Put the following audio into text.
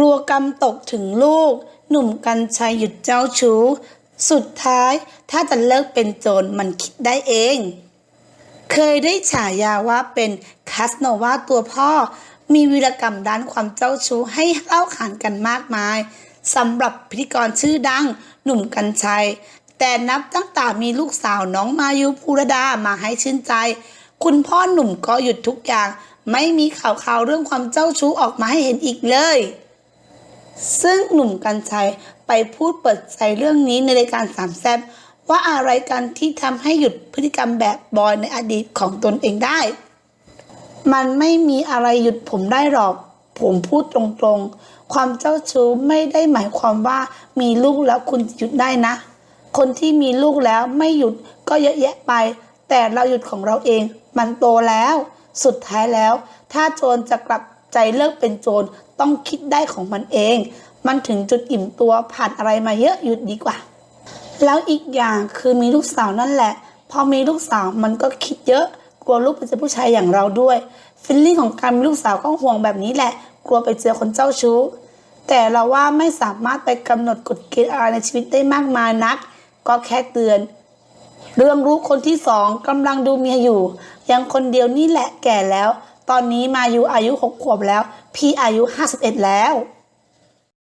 ลัวกรรมตกถึงลูก หนุ่มกัญชัยหยุดเจ้าชู้ สุดท้ายถ้าจะเลิกเป็นโจรมันคิดได้เอง เคยได้ฉายาว่าเป็นคาสโนวาตัวพ่อ มีวีรกรรมด้านความเจ้าชู้ให้เล่าขานกันมากมายสำหรับพิธีกรชื่อดังหนุ่มกัญชัย แต่นับตั้งแต่มีลูกสาวน้องมายุภูรดามาให้ชื่นใจ คุณพ่อหนุ่มก็หยุดทุกอย่าง ไม่มีข่าวข่าวๆเรื่องความเจ้าชู้ออกมาให้เห็นอีกเลย ซึ่งหนุ่มกัญชัยไปพูดเปิดใจเรื่องนี้ในรายการสามแซบว่าอะไรกันที่ทำให้หยุดพฤติกรรมแบบบอยในอดีตของตนเองได้ มันไม่มีอะไรหยุดผมได้หรอก ผมพูดตรงๆ ความเจ้าชู้ไม่ได้หมายความว่ามีลูกแล้วคุณหยุดได้นะ คนที่มีลูกแล้วไม่หยุดก็เยอะแยะไป แต่เราหยุดของเราเอง มันโตแล้ว สุดท้ายแล้ว ถ้าโจรจะกลับ ใจเลิกเป็นโจรต้องคิดได้ของมันเอง มันถึงจุดอิ่มตัวผ่านอะไรมาเยอะหยุดดีกว่า แล้วอีกอย่างคือมีลูกสาวนั่นแหละ พอมีลูกสาวมันก็คิดเยอะ กลัวลูกไปเจอผู้ชายอย่างเราด้วยฟิลลิ่งของการมีลูกสาวก็ห่วงแบบนี้แหละ กลัวไปเจอคนเจ้าชู้ แต่เราว่าไม่สามารถไปกำหนดกฎเกณฑ์อะไรในชีวิตได้มากมายนัก ก็แค่เตือนเรื่องรู้คนที่สองกำลังดูเมียอยู่ ยังคนเดียวนี่แหละแก่แล้ว ตอนนี้มายูอายุหกขวบแล้ว พี่อายุห้าสิบเอ็ดแล้ว